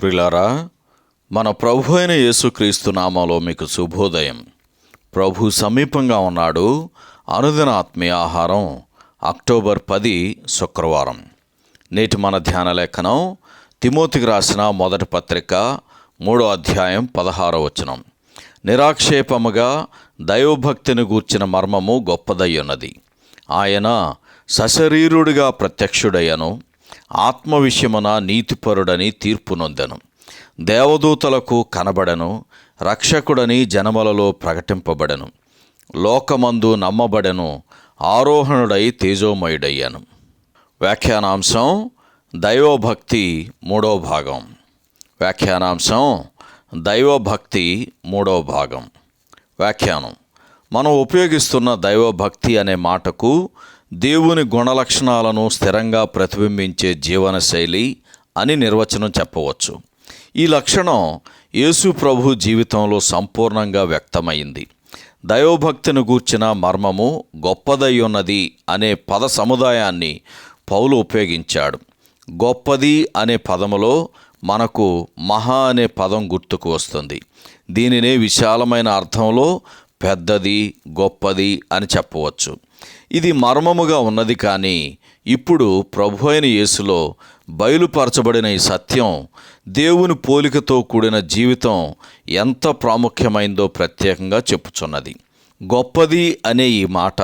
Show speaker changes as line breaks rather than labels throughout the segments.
ప్రిలారా మన ప్రభు అయిన యేసుక్రీస్తు నామాలో మీకు శుభోదయం. ప్రభు సమీపంగా ఉన్నాడు. అనుదిన ఆత్మీయ ఆహారం అక్టోబర్ పది శుక్రవారం. నేటి మన ధ్యాన లేఖనం తిమోతికి రాసిన మొదటి పత్రిక మూడో అధ్యాయం పదహారో వచనం. నిరాక్షేపముగా దైవభక్తిని గూర్చిన మర్మము గొప్పదయ్యున్నది. ఆయన సశరీరుడిగా ప్రత్యక్షుడయ్యను. ఆత్మ విషయమున నీతిపరుడని తీర్పు నొందెను. దేవదూతలకు కనబడను రక్షకుడని జనములలో ప్రకటింపబడెను. లోకమందు నమ్మబడెను ఆరోహణుడై తేజోమయుడయ్యాను. వ్యాఖ్యానాంశం దైవభక్తి మూడో భాగం. వ్యాఖ్యానాంశం దైవభక్తి మూడో భాగం. వ్యాఖ్యానం మనం ఉపయోగిస్తున్న దైవభక్తి అనే మాటకు దేవుని గుణలక్షణాలను స్థిరంగా ప్రతిబింబించే జీవనశైలి అని నిర్వచనం చెప్పవచ్చు. ఈ లక్షణం యేసు ప్రభు జీవితంలో సంపూర్ణంగా వ్యక్తమైంది. దైవభక్తిని గూర్చిన మర్మము గొప్పదై ఉన్నది అనే పద సముదాయాన్ని పౌలు ఉపయోగించాడు. గొప్పది అనే పదములో మనకు మహా అనే పదం గుర్తుకు వస్తుంది. దీనినే విశాలమైన అర్థంలో పెద్దది గొప్పది అని చెప్పవచ్చు. ఇది మర్మముగా ఉన్నది కానీ ఇప్పుడు ప్రభు అయిన యేసులో బయలుపరచబడిన ఈ సత్యం దేవుని పోలికతో కూడిన జీవితం ఎంత ప్రాముఖ్యమైందో ప్రత్యేకంగా చెప్పుచున్నది. గొప్పది అనే ఈ మాట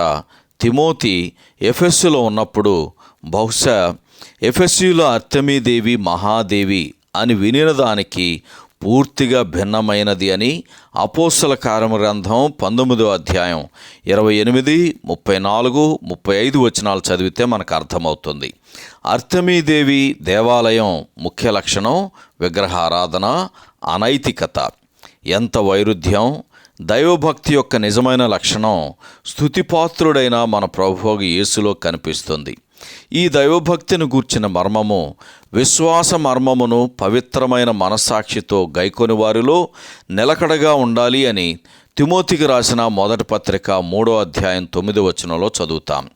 తిమోతి ఎఫెస్సులో ఉన్నప్పుడు బహుశా ఎఫెస్సులో అర్తమీదేవి మహాదేవి అని వినిన దానికి పూర్తిగా భిన్నమైనది అని అపోస్తల కార్యగ్రంథం పంతొమ్మిదో అధ్యాయం ఇరవై ఎనిమిది ముప్పై నాలుగు ముప్పై ఐదు వచనాలు చదివితే మనకు అర్థమవుతుంది. అర్థమీదేవి దేవాలయం ముఖ్య లక్షణం విగ్రహారాధన అనైతికత. ఎంత వైరుధ్యం? దైవభక్తి యొక్క నిజమైన లక్షణం స్థుతిపాత్రుడైన మన ప్రభువు యేసులో కనిపిస్తుంది. ఈ దైవభక్తిని గూర్చిన మర్మము విశ్వాస మర్మమును పవిత్రమైన మనస్సాక్షితో గైకొని వారిలో నిలకడగా ఉండాలి అని తిమోతికి రాసిన మొదటి పత్రిక మూడో అధ్యాయం తొమ్మిది వచనంలో చదువుతాం.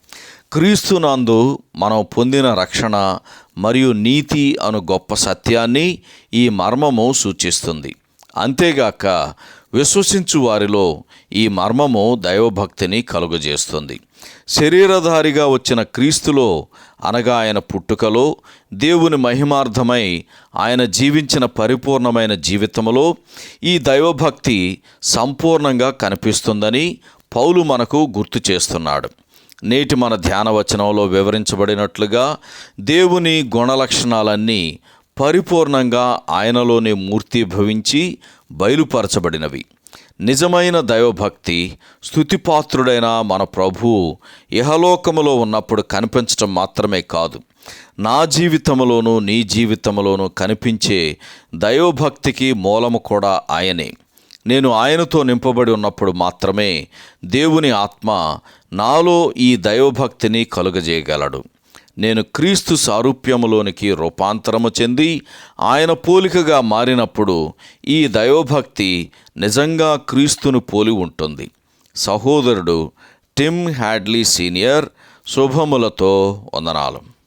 క్రీస్తునందు మనం పొందిన రక్షణ మరియు నీతి అను గొప్ప సత్యాన్ని ఈ మర్మము సూచిస్తుంది. అంతేగాక విశ్వసించు వారిలో ఈ మర్మము దైవభక్తిని కలుగజేస్తుంది. శరీరధారిగా వచ్చిన క్రీస్తులో అనగా ఆయన పుట్టుకలో దేవుని మహిమార్థమై ఆయన జీవించిన పరిపూర్ణమైన జీవితంలో ఈ దైవభక్తి సంపూర్ణంగా కనిపిస్తుందని పౌలు మనకు గుర్తు చేస్తున్నాడు. నేటి మన ధ్యానవచనంలో వివరించబడినట్లుగా దేవుని గుణలక్షణాలన్నీ పరిపూర్ణంగా ఆయనలోనే మూర్తిభవించి బయలుపరచబడినవి. నిజమైన దైవభక్తి స్థుతిపాత్రుడైన మన ప్రభువు ఇహలోకములో ఉన్నప్పుడు కనిపించటం మాత్రమే కాదు. నా జీవితంలోనూ నీ జీవితంలోనూ కనిపించే దైవభక్తికి మూలము కూడా ఆయనే. నేను ఆయనతో నింపబడి ఉన్నప్పుడు మాత్రమే దేవుని ఆత్మ నాలో ఈ దైవభక్తిని కలుగజేయగలడు. నేను క్రీస్తు సారూప్యములోనికి రూపాంతరము చెంది ఆయన పోలికగా మారినప్పుడు ఈ దైవభక్తి నిజంగా క్రీస్తును పోలి ఉంటుంది. సహోదరుడు టిమ్ హ్యాడ్లీ సీనియర్ శుభములతో వందనాలు.